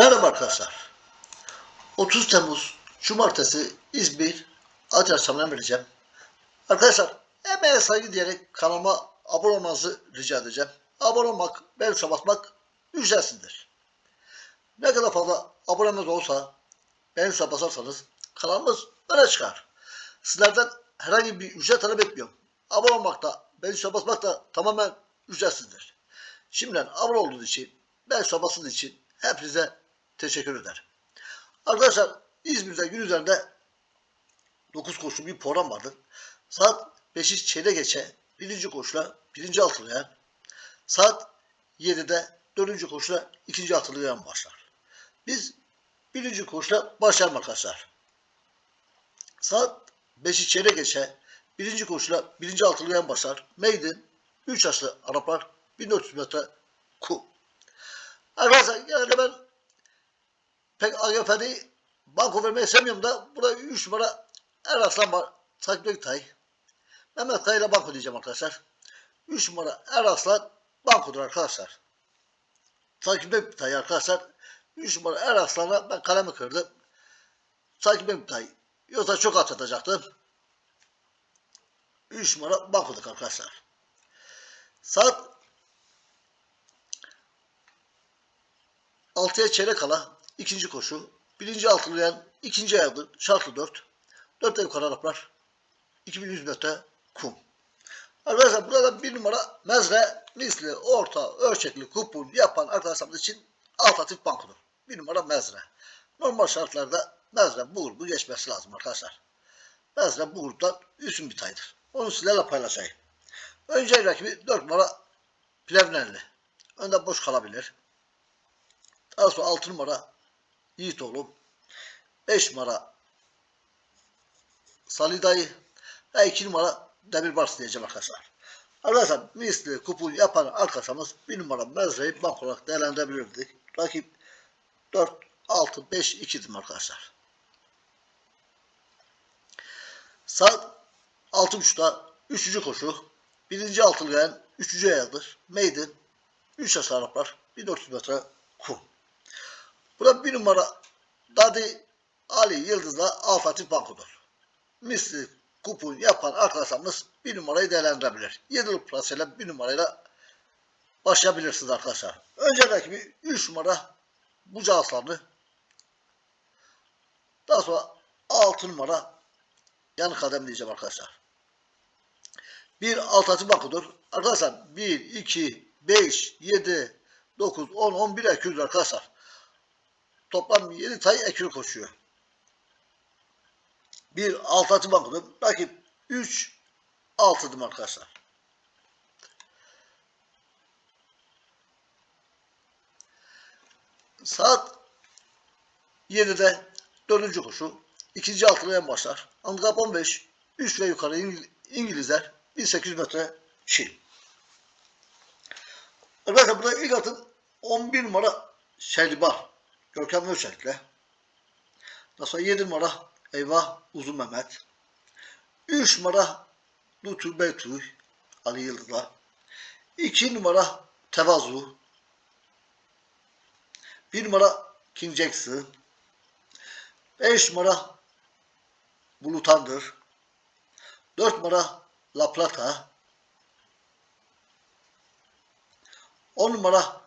Merhaba arkadaşlar. 30 Temmuz Cumartesi İzmir Acar Sam'dan vereceğim. Arkadaşlar emeğe saygı diyerek kanalıma abone olmanızı rica edeceğim. Abone olmak, tuşuna basmak ücretsizdir. Ne kadar fazla abonemiz olsa, tuşuna basarsanız kanalımız öne çıkar. Sizlerden herhangi bir ücret talep etmiyorum. Abone olmak da, tuşuna basmak da tamamen ücretsizdir. Şimdiden abone olduğunuz için, tuşuna bastığınız için hepinize teşekkür ederim. Arkadaşlar İzmir'de gün üzerinde 9 koşulu bir program vardı. Saat 5'i çeyrek geçe birinci koşula birinci altılıyan saat 7'de dördüncü koşula ikinci altılıyan başlar. Biz birinci koşula başlayalım arkadaşlar. Saat 5'i çeyrek geçe birinci koşula birinci altılıyan başlar. Maiden 3 yaşlı Araplar 1400 metre kum. Arkadaşlar genelde ben pek AGF'de banko vermeyi sevmiyorum da burada 3 numara Eraslan var. Takip Tay. Mehmet Kaya ile banko diyeceğim arkadaşlar. 3 numara Eraslan bankodur arkadaşlar. Takip Tay arkadaşlar. 3 numara Eraslan'a ben kalemi kırdım. Takip Tay. Yoksa çok atatacaktım. 3 numara bankoduk arkadaşlar. Saat 6'ya çeyrek kala ikinci koşu. Birinci altılıyan ikinci ayaklı şartlı 4. 4 ev kararaplar. 2100 metre kum. Arkadaşlar burada bir numara mezre, misli, orta, ölçekli, kupon yapan arkadaşlarımız için alternatif bankodur. Bir numara mezre. Normal şartlarda mezre bu grubu geçmesi lazım arkadaşlar. Mezre bu gruptan üstün bir taydır. Onu sizlerle paylaşayım. Önce rakibi 4 numara Plevnelli. Önde boş kalabilir. Daha sonra 6 numara Yiğitoğlu. 5 numara Salih Dayı ve 2 numara Demirbars diyeceğim arkadaşlar. Arkadaşlar misli kupon yapan arkadaşımız 1 numara Mezre'yi bank olarak değerlendirebilirdik. Rakip 4, 6, 5, 2'dim arkadaşlar. Saat 6.30'da 3. koşu. 1. altılı yani 3. ayağıdır. Maiden 3 yaş Araplar 1400 metre kum. Burada bir numara Dadi Ali Yıldız'la Alfatih Banko'dur. Misli kupon yapan arkadaşlarımız bir numarayı değerlendirebilir. 7 plasayla bir numarayla başlayabilirsiniz arkadaşlar. Önce rakibi 3 numara Buca Aslanlı. Daha sonra 6 numara yan kadem diyeceğim arkadaşlar. Bir altıncı bankodur. Arkadaşlar 1, 2, 5, 7, 9, 10, 11 ekürüdür arkadaşlar. Toplam 7 tay ekür koşuyor. Bir altıncı bankodur. Rakip 3, 6'dım arkadaşlar. Saat 7'de dördüncü koşu. ikinci altılıya başlar. Handikap 15. 3 ve yukarı İngil- İngilizler 1800 metre Çin. Arkadaşlar burada ilk atın 11 numara Şerlibar. Görkem. Daha sonra 7 numara Eyvah Uzun Mehmet. 3 numara Lutu Beytuy Ali Yıldız'la. 2 numara Tevazu. 1 numara King Jackson. 5 numara Bulutandır. 4 numara La Plata. 10 numara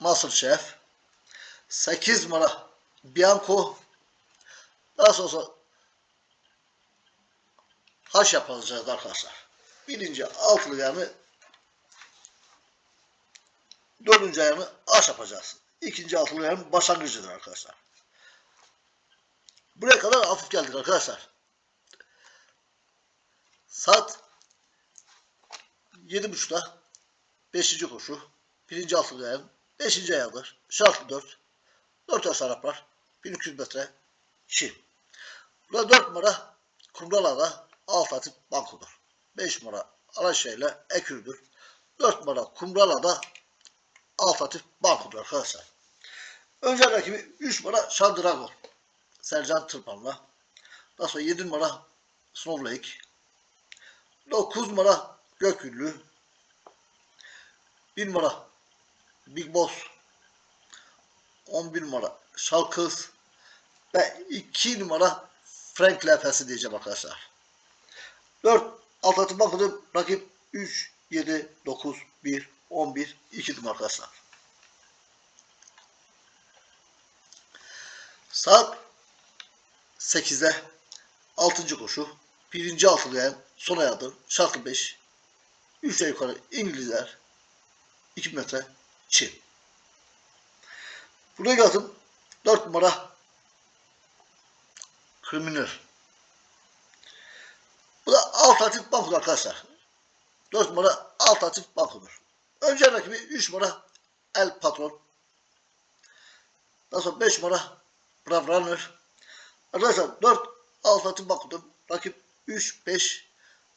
Masterchef. 8 numara Bianco. Daha sonra haş yapacağız arkadaşlar. Birinci altılı yani dördüncü ayağını aş yapacağız. İkinci altılı ayağın başlangıcıdır arkadaşlar. Buraya kadar hafif geldik arkadaşlar. Saat 7.30'da 5. koşu. Birinci altılı ayağın 5. ayağıdır. Şartlı 4. 4 yaş Araplar. 1200 metre Çin. Burada 4 numara Kumrala'da Altatif Banko'dur. 5 numara Alaşehir'le Ekür'dür. 4 numara Kumrala'da Altatif Banko'dur arkadaşlar. Önce rakibi 3 numara Şandragon. Sercan Tırpan'la. Daha sonra 7 numara Snow Lake. 9 numara Göküllü. 1 numara Big Boss 11 numara Şalkız ve 2 numara Frank Lefesi diyeceğim arkadaşlar. 4 alt atı bakılım rakip 3 7 9 1 11 2 numara arkadaşlar. Saat 8'de 6. koşu. Birinci altılayan son ayadır. Şartlı 5. 3 yukarı İngilizler. 2 metre Çin. Buraya geldim. 4 numara kriminal. Bu da alternatif bankodur arkadaşlar. 4 numara alternatif bankodur. Önce rakibi 3 numara El Patron. Daha sonra 5 numara Brav Runner. Arkadaşlar 4 alternatif bankodur. Rakip 3, 5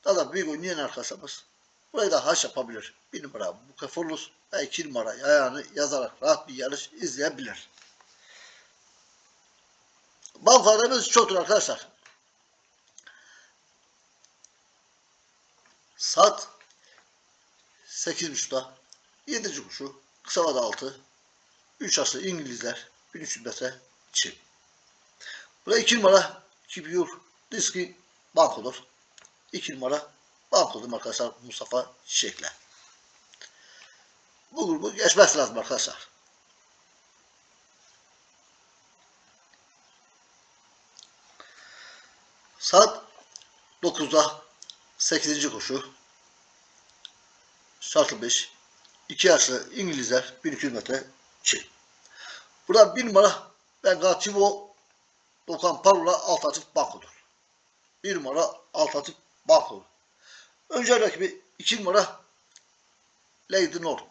daha da büyük oynayan arkadaşımız. Burayı da haş yapabilir. 1 numara Bukefolus ve 2 numara ayağını yazarak rahat bir yarış izleyebilir. Bankolarımız çoktur arkadaşlar. Saat 8.30'da 7. kuşu kısa vada 6 3 aslı İngilizler 1300 metre Çin. Burada 2 numara Kibiyur Diski bankodur. 2 numara bankodur arkadaşlar Mustafa Çiçek'le. Bu grubu geçmesi lazım arkadaşlar. Saat 9'da 8. koşu. Şartlı 5. 2 yaşlı İngilizler 1200 metre Çin. Burada 1 numara Bengativo Dokan Parola Alternatif Banko'dur. 1 numara Alternatif Banko'dur. Önce rakibi 2 numara Lady North.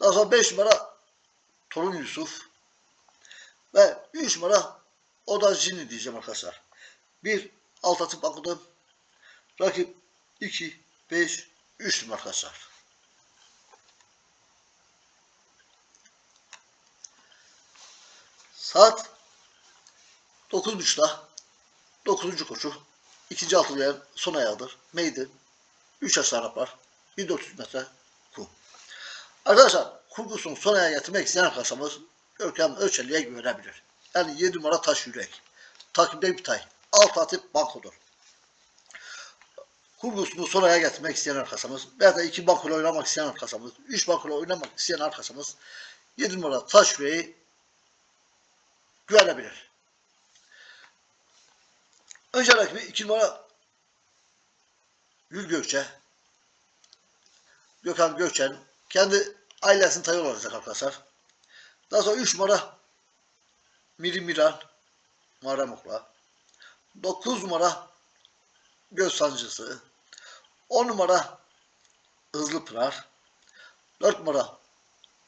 Daha sonra 5 numara Torun Yusuf. Ve 3 numara Oda Jini diyeceğim arkadaşlar. 1 Alternatif Banko'da rakip 2 5 3 numara arkadaşlar. Saat 9.30'da 9. koşu. ikinci altılayan son ayağıdır. Maiden. 3 aşağı Arap var. 1400 metre kum. Arkadaşlar kurgusunu son ayağa getirmek isteyen arkadaşlarımız Görkem Ölçeli'ye güvenebilir. Yani 7 numara taş yürek. Takipte bir tay. Alt atıp bankodur. Kurgusunu son ayağa getirmek isteyen arkadaşımız veya da 2 bankoyla oynamak isteyen arkadaşımız, 3 bankoyla oynamak isteyen arkadaşımız 7 numara taş yüreği güvenebilir. Önce rakibi 2 numara Gül Gökçe. Gökhan Gökçen kendi ailesinin tayı olacak arkadaşlar. Daha sonra 3 numara Miri Miran Muharrem Okla. 9 numara Göz Sancısı. 10 numara Hızlı Pınar. 4 numara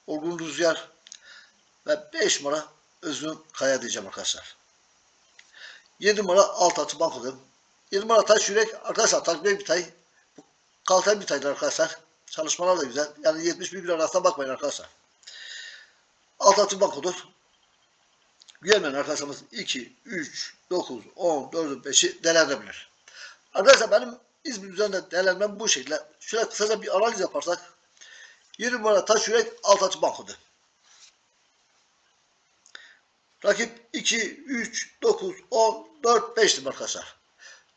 Olgun Rüzgar. Ve 5 numara Özgün Kaya diyeceğim arkadaşlar. 7 numara alt atı bankodur. 7 numara taş yürek arkadaşlar takviye bir tay. Kalten bir taydır arkadaşlar. Çalışmalar da güzel. Yani 71 gün arasına bakmayın arkadaşlar. Alt atı bankodur. Güvenmeyen arkadaşlarımız 2, 3, 9, 10, 4'ü 5'i değerlendirebilir. Arkadaşlar benim İzmir üzerinde değerlendirmem bu şekilde. Şöyle kısaca bir analiz yaparsak 7 numara taş yürek alt atı bankodur. Rakip 2, 3, 9, 10, 4, 5'tim arkadaşlar.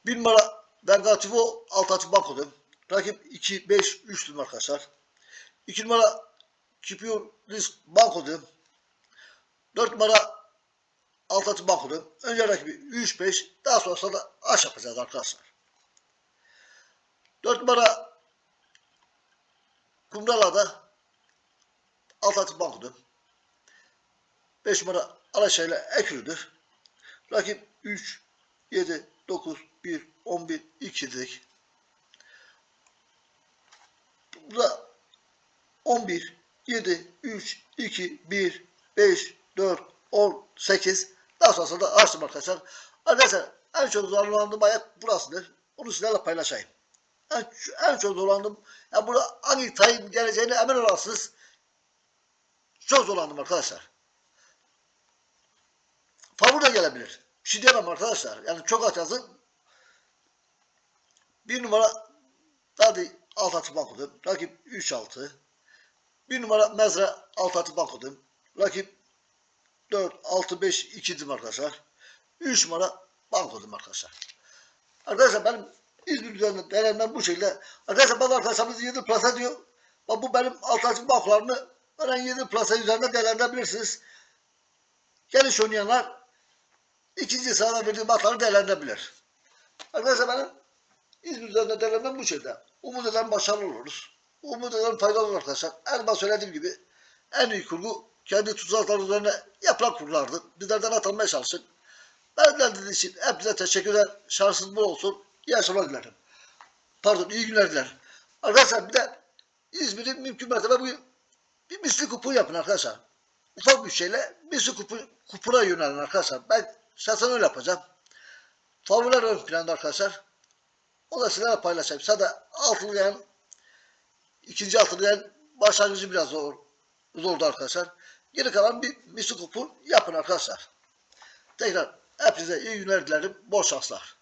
1 numara Bengativo Altati Banko'dur. Rakip 2, 5, 3'tüm arkadaşlar. 2 numara Kipur Risk Banko'dur. 4 numara Altati Banko'dur. Önce rakibi 3, 5, daha sonrasında da aş yapacağız arkadaşlar. 4 numara Kumrala'da Altati Banko'dur. 5 numara Alaşay'la Ekür'dür. Rakip 3, 7, 9, 1, 11, 2 dedik. Burada 11, 7, 3, 2, 1, 5, 4, 10, 8. Daha sonrasında da açtım arkadaşlar. Arkadaşlar en çok zorlandığım ayak burasıdır. Onu sizlerle paylaşayım. En, en çok zorlandım. Yani burada hangi tayın geleceğine emin olasınız. Çok zorlandım arkadaşlar. Favori de gelebilir. Bir şey diyemem arkadaşlar. Yani çok yazın. Bir numara Dadi alt atı bankodur. Rakip 3-6. Bir numara Mezra alt atı bankodım. Rakip 4, 6, 5, 2'dim arkadaşlar. 3 numara bankodim arkadaşlar. Arkadaşlar benim İzmir üzerinde denemem bu şekilde. Arkadaşlar bazı arkadaşlarımız 7 plasa diyor. Bak bu benim alt atı bankolarını ben 7 plasa üzerinde değerlendirebilirsiniz. Geniş oynayanlar ikinci sırada verdiğim atları değerlendirebilir. Arkadaşlar benim İzmir üzerinde değerlenmem bu şekilde. Umut ederim başarılı oluruz. Umut ederim faydalı olur arkadaşlar. Başta söylediğim gibi en iyi kurgu kendi tuzakları üzerine yapılan kurgulardı. Bizlerden atılmaya çalışın. Ben dinlediğiniz için hepinize teşekkürler. Şansınız bol olsun. İyi akşamlar dilerim. Pardon iyi günler dilerim. Arkadaşlar bir de İzmir'in mümkün mertebe bugün bir misli kupon yapın arkadaşlar. Ufak bir şeyle misli kupu, kupona yönelin arkadaşlar. Ben şahsen öyle yapacağım. Favoriler ön planda arkadaşlar. O da sizlerle paylaşayım. Sadece altılı yani ikinci altılı yani başlangıcı biraz zor, zordu arkadaşlar. Geri kalan bir misli kupon yapın arkadaşlar. Tekrar hepinize iyi günler dilerim. Bol şanslar.